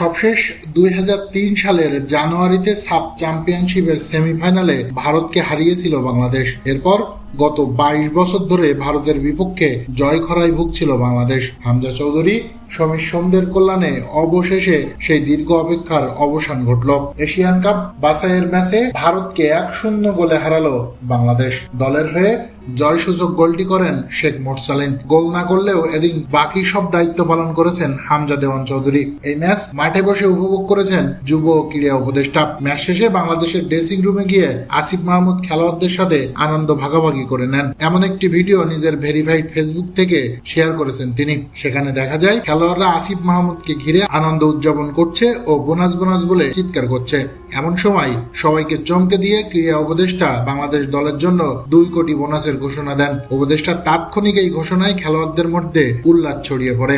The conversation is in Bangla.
সবশেষ দুই হাজার তিন সালের জানুয়ারিতে সাব চ্যাম্পিয়নশিপের সেমিফাইনালে ভারতকে হারিয়েছিল বাংলাদেশ। এরপর গত বাইশ বছর ধরে ভারতের বিপক্ষে জয় খরায় ভুগছিল বাংলাদেশ। হামজা চৌধুরী, সমীর সোমদের কল্যাণে অবশেষে সেই দীর্ঘ অপেক্ষার অবসান ঘটল। এশিয়ান কাপ বাছাইয়ের ম্যাচে ভারতকে এক শূন্য গোলে হারালো বাংলাদেশ। দলের হয়ে জয়সূচক গোলটি করেন শেখ মোরসালিন। গোল না করলেও এদিন বাকি সব দায়িত্ব পালন করেছেন হামজা দেওয়ান চৌধুরী। এই ম্যাচ মাঠে বসে উপভোগ করেছেন যুব ক্রীড়া উপদেষ্টা। ম্যাচ শেষে বাংলাদেশের ড্রেসিং রুমে গিয়ে আসিফ মাহমুদ খেলোয়াড়দের সাথে আনন্দ ভাগাভাগি করে নেন। এমন একটি ভিডিও নিজের ভেরিফাইড ফেসবুক থেকে শেয়ার করেছেন তিনি। সেখানে দেখা যায়, খেলোয়াড়রা আসিফ মাহমুদকে ঘিরে আনন্দ উদযাপন করছে ও বোনাস বোনাস বলে চিৎকার করছে। এমন সময় সবাইকে চমকে দিয়ে ক্রীড়া উপদেষ্টা বাংলাদেশ দলের জন্য দুই কোটি বোনাসের ঘোষণা দেন। উপদেষ্টা তাৎক্ষণিক এই ঘোষণায় খেলোয়াড়দের মধ্যে উল্লাস ছড়িয়ে পড়ে।